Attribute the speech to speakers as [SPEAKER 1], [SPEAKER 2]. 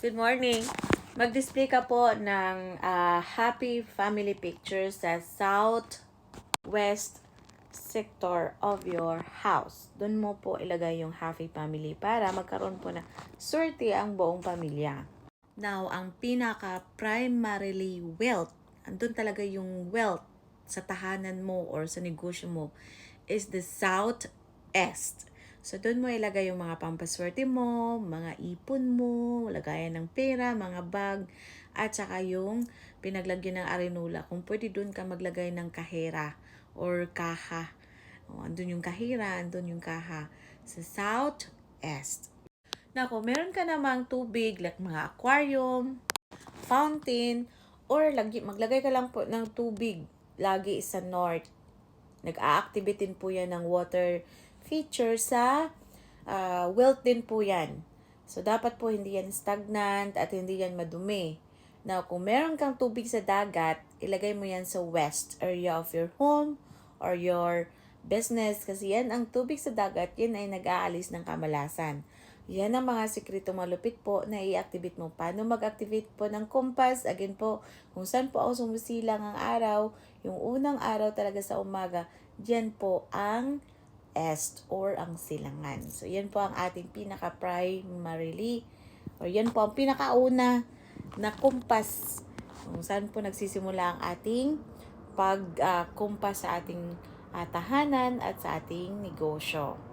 [SPEAKER 1] Good morning. Mag-display ka po ng ah, happy family picture sa southwest sector of your house. Doon mo po ilagay yung happy family para magkaroon po na swerte ang buong pamilya. Now, ang pinaka primarily wealth, andun talaga yung wealth sa tahanan mo or sa negosyo mo is the southeast. So, doon mo ilagay yung mga pampaswerte mo, mga ipon mo, lagayan ng pera, mga bag, at saka yung pinaglagyan ng arenula. Kung pwede doon ka maglagay ng kahera or kaha. O, andun yung kahera, andun yung kaha. Sa southeast. Na kung meron ka namang tubig, like mga aquarium, fountain, or lagi, maglagay ka lang po ng tubig lagi sa north. Nag-a-activate din po yan ng water feature sa uh, wealth din po yan. So, dapat po hindi yan stagnant at hindi yan madumi. Now, kung meron kang tubig sa dagat, ilagay mo yan sa west area of your home or your business kasi yan ang tubig sa dagat, yan ay nag-aalis ng kamalasan. Yan ang mga sekreto malupit po na i-activate mo. Paano mag-activate po ng compass? Again po, kung saan po ako sumisilang ang araw, yung unang araw talaga sa umaga, diyan po ang est or ang silangan. So, yan po ang ating pinaka-primarily or yan po ang pinakauna na kumpas kung saan po nagsisimula ang ating pag-kumpas sa ating ah, tahanan at sa ating negosyo.